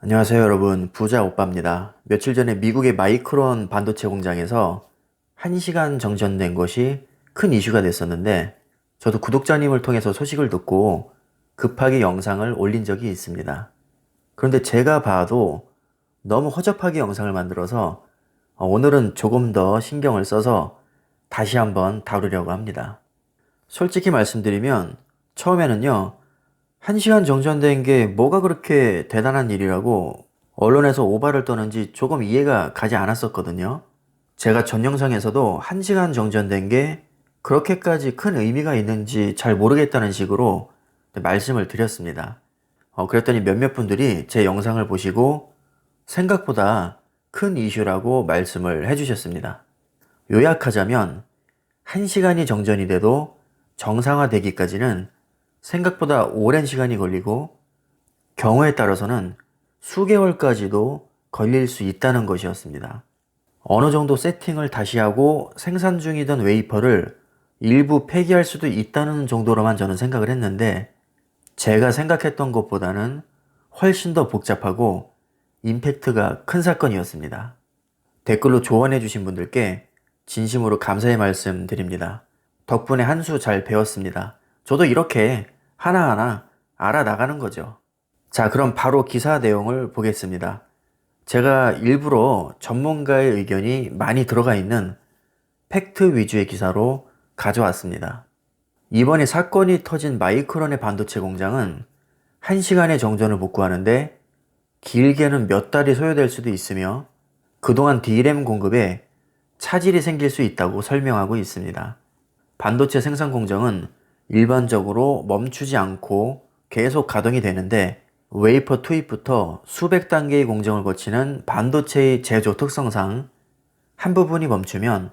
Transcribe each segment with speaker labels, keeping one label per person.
Speaker 1: 안녕하세요 여러분. 부자 오빠입니다. 며칠 전에 미국의 마이크론 반도체 공장에서 1시간 정전된 것이 큰 이슈가 됐었는데 저도 구독자님을 통해서 소식을 듣고 급하게 영상을 올린 적이 있습니다. 그런데 제가 봐도 너무 허접하게 영상을 만들어서 어, 오늘은 조금 더 신경을 써서 다시 한번 다루려고 합니다. 솔직히 말씀드리면 처음에는요 1시간 정전된 게 뭐가 그렇게 대단한 일이라고 언론에서 오바를 떠는지 조금 이해가 가지 않았었거든요. 제가 전 영상에서도 1시간 정전된 게 그렇게까지 큰 의미가 있는지 잘 모르겠다는 식으로 말씀을 드렸습니다. 어, 그랬더니 몇몇 분들이 제 영상을 보시고 생각보다 큰 이슈라고 말씀을 해주셨습니다. 요약하자면 1시간이 정전이 돼도 정상화되기까지는 생각보다 오랜 시간이 걸리고 경우에 따라서는 수개월까지도 걸릴 수 있다는 것이었습니다. 어느 정도 세팅을 다시 하고 생산 중이던 웨이퍼를 일부 폐기할 수도 있다는 정도로만 저는 생각을 했는데 제가 생각했던 것보다는 훨씬 더 복잡하고 임팩트가 큰 사건이었습니다. 댓글로 조언해 주신 분들께 진심으로 감사의 말씀 드립니다. 덕분에 한 수 잘 배웠습니다. 저도 이렇게 하나하나 알아나가는 거죠. 자, 그럼 바로 기사 내용을 보겠습니다. 제가 일부러 전문가의 의견이 많이 들어가 있는 팩트 위주의 기사로 가져왔습니다. 이번에 사건이 터진 마이크론의 반도체 공장은 1시간의 정전을 복구하는데 길게는 몇 달이 소요될 수도 있으며 그동안 D램 공급에 차질이 생길 수 있다고 설명하고 있습니다. 반도체 생산 공정은 일반적으로 멈추지 않고 계속 가동이 되는데 웨이퍼 투입부터 수백 단계의 공정을 거치는 반도체의 제조 특성상 한 부분이 멈추면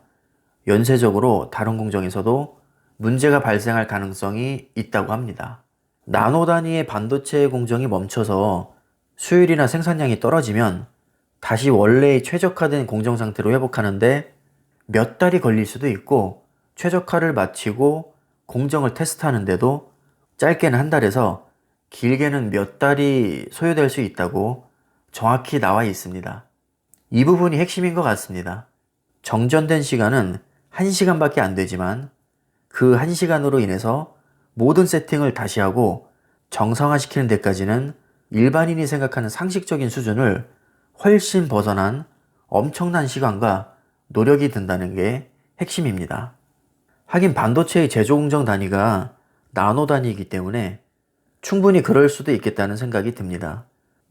Speaker 1: 연쇄적으로 다른 공정에서도 문제가 발생할 가능성이 있다고 합니다. 나노 단위의 반도체 공정이 멈춰서 수율이나 생산량이 떨어지면 다시 원래의 최적화된 공정 상태로 회복하는데 몇 달이 걸릴 수도 있고 최적화를 마치고 공정을 테스트하는데도 짧게는 한 달에서 길게는 몇 달이 소요될 수 있다고 정확히 나와 있습니다. 이 부분이 핵심인 것 같습니다. 정전된 시간은 1시간밖에 안 되지만 그 1시간으로 인해서 모든 세팅을 다시 하고 정상화시키는 데까지는 일반인이 생각하는 상식적인 수준을 훨씬 벗어난 엄청난 시간과 노력이 든다는 게 핵심입니다. 하긴 반도체의 제조 공정 단위가 나노 단위이기 때문에 충분히 그럴 수도 있겠다는 생각이 듭니다.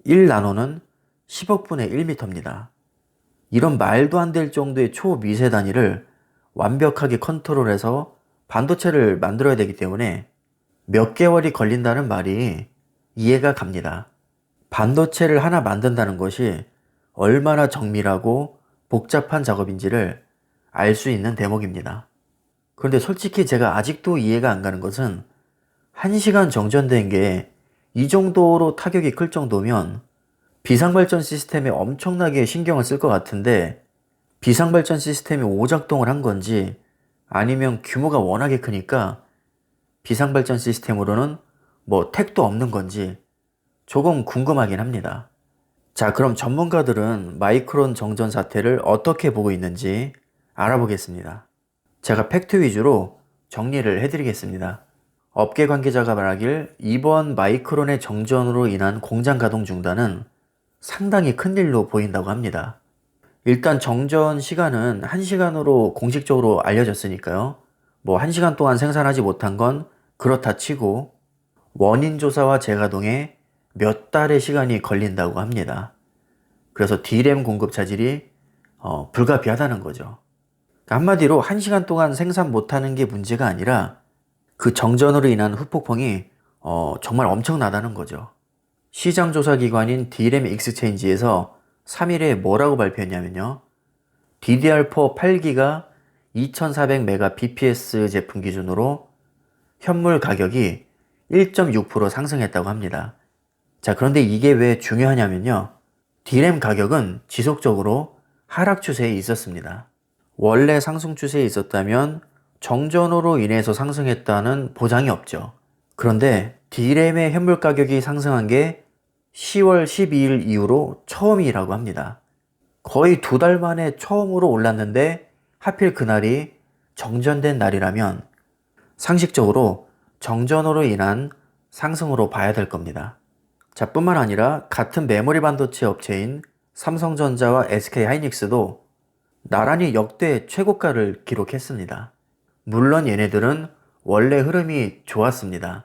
Speaker 1: 1나노는 10억분의 1m입니다. 이런 말도 안 될 정도의 초미세 단위를 완벽하게 컨트롤해서 반도체를 만들어야 되기 때문에 몇 개월이 걸린다는 말이 이해가 갑니다. 반도체를 하나 만든다는 것이 얼마나 정밀하고 복잡한 작업인지를 알 수 있는 대목입니다. 그런데 솔직히 제가 아직도 이해가 안 가는 것은 1시간 정전된 게 이 정도로 타격이 클 정도면 비상발전 시스템에 엄청나게 신경을 쓸 것 같은데 비상발전 시스템이 오작동을 한 건지 아니면 규모가 워낙에 크니까 비상발전 시스템으로는 뭐 택도 없는 건지 조금 궁금하긴 합니다. 자, 그럼 전문가들은 마이크론 정전 사태를 어떻게 보고 있는지 알아보겠습니다. 제가 팩트 위주로 정리를 해드리겠습니다. 업계 관계자가 말하길 이번 마이크론의 정전으로 인한 공장 가동 중단은 상당히 큰 일로 보인다고 합니다. 일단 정전 시간은 1시간으로 공식적으로 알려졌으니까요. 뭐 1시간 동안 생산하지 못한 건 그렇다 치고 원인 조사와 재가동에 몇 달의 시간이 걸린다고 합니다. 그래서 D램 공급 차질이 어, 불가피하다는 거죠. 한마디로 1시간 동안 생산 못하는 게 문제가 아니라 그 정전으로 인한 후폭풍이 어, 정말 엄청나다는 거죠. 시장 조사 기관인 D램 익스체인지에서 3일에 뭐라고 발표했냐면요. DDR4 8기가 2400메가 bps 제품 기준으로 현물 가격이 1.6% 상승했다고 합니다. 자, 그런데 이게 왜 중요하냐면요. D램 가격은 지속적으로 하락 추세에 있었습니다. 원래 상승 추세에 있었다면 정전으로 인해서 상승했다는 보장이 없죠. 그런데 D램의 현물 가격이 상승한 게 10월 12일 이후로 처음이라고 합니다. 거의 두 달 만에 처음으로 올랐는데 하필 그날이 정전된 날이라면 상식적으로 정전으로 인한 상승으로 봐야 될 겁니다. 자, 뿐만 아니라 같은 메모리 반도체 업체인 삼성전자와 SK 하이닉스도 나란히 역대 최고가를 기록했습니다. 물론 얘네들은 원래 흐름이 좋았습니다.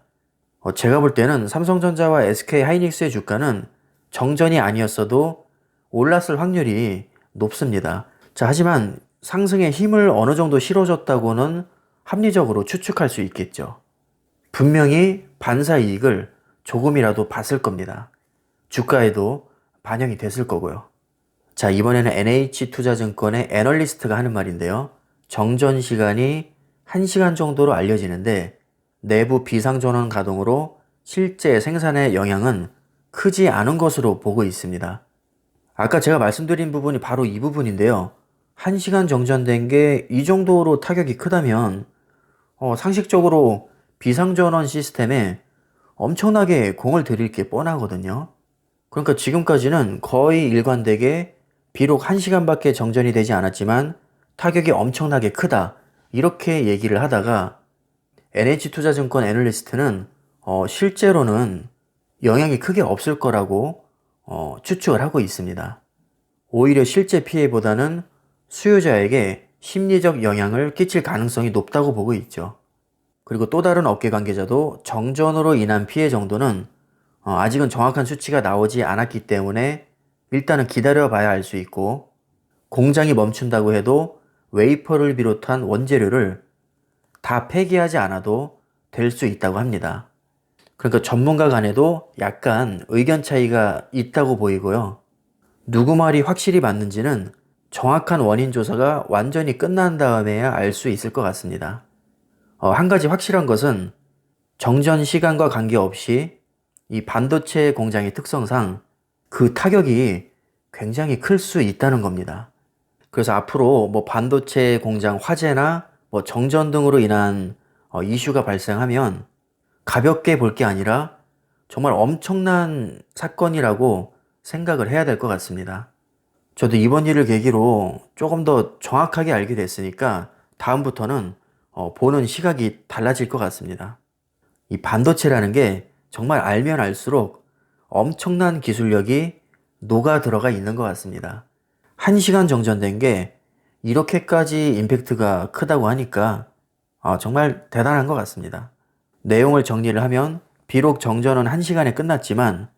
Speaker 1: 어, 제가 볼 때는 삼성전자와 SK 하이닉스의 주가는 정전이 아니었어도 올랐을 확률이 높습니다. 자, 하지만 상승의 힘을 어느 정도 실어줬다고는 합리적으로 추측할 수 있겠죠. 분명히 반사 이익을 조금이라도 봤을 겁니다. 주가에도 반영이 됐을 거고요. 자, 이번에는 NH투자증권의 애널리스트가 하는 말인데요. 정전 시간이 1시간 정도로 알려지는데 내부 비상전원 가동으로 실제 생산에 영향은 크지 않은 것으로 보고 있습니다. 아까 제가 말씀드린 부분이 바로 이 부분인데요. 1시간 정전된 게 이 정도로 타격이 크다면 어, 상식적으로 비상전원 시스템에 엄청나게 공을 들일 게 뻔하거든요. 그러니까 지금까지는 거의 일관되게 비록 1시간밖에 정전이 되지 않았지만 타격이 엄청나게 크다. 이렇게 얘기를 하다가 NH투자증권 애널리스트는 어, 실제로는 영향이 크게 없을 거라고 어, 추측을 하고 있습니다. 오히려 실제 피해보다는 수요자에게 심리적 영향을 끼칠 가능성이 높다고 보고 있죠. 그리고 또 다른 업계 관계자도 정전으로 인한 피해 정도는 어, 아직은 정확한 수치가 나오지 않았기 때문에 일단은 기다려 봐야 알 수 있고 공장이 멈춘다고 해도 웨이퍼를 비롯한 원재료를 다 폐기하지 않아도 될 수 있다고 합니다. 그러니까 전문가 간에도 약간 의견 차이가 있다고 보이고요. 누구 말이 확실히 맞는지는 정확한 원인 조사가 완전히 끝난 다음에야 알 수 있을 것 같습니다. 어, 한 가지 확실한 것은 정전 시간과 관계없이 이 반도체 공장의 특성상 그 타격이 굉장히 클 수 있다는 겁니다. 그래서 앞으로 뭐 반도체 공장 화재나 뭐 정전 등으로 인한 어, 이슈가 발생하면 가볍게 볼 게 아니라 정말 엄청난 사건이라고 생각을 해야 될 것 같습니다. 저도 이번 일을 계기로 조금 더 정확하게 알게 됐으니까 다음부터는 어, 보는 시각이 달라질 것 같습니다. 이 반도체라는 게 정말 알면 알수록 엄청난 기술력이 녹아 들어가 있는 것 같습니다. 한 시간 정전된 게 이렇게까지 임팩트가 크다고 하니까 어, 정말 대단한 것 같습니다. 내용을 정리를 하면 비록 정전은 한 시간에 끝났지만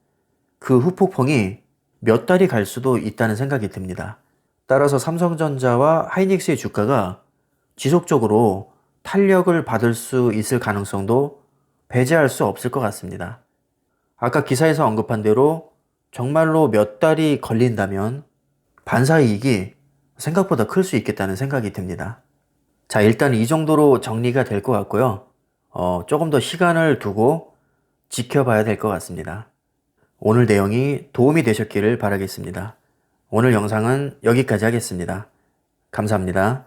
Speaker 1: 그 후폭풍이 몇 달이 갈 수도 있다는 생각이 듭니다. 따라서 삼성전자와 하이닉스의 주가가 지속적으로 탄력을 받을 수 있을 가능성도 배제할 수 없을 것 같습니다. 아까 기사에서 언급한 대로 정말로 몇 달이 걸린다면 반사이익이 생각보다 클 수 있겠다는 생각이 듭니다. 자, 일단 이 정도로 정리가 될 것 같고요. 어, 조금 더 시간을 두고 지켜봐야 될 것 같습니다. 오늘 내용이 도움이 되셨기를 바라겠습니다. 오늘 영상은 여기까지 하겠습니다. 감사합니다.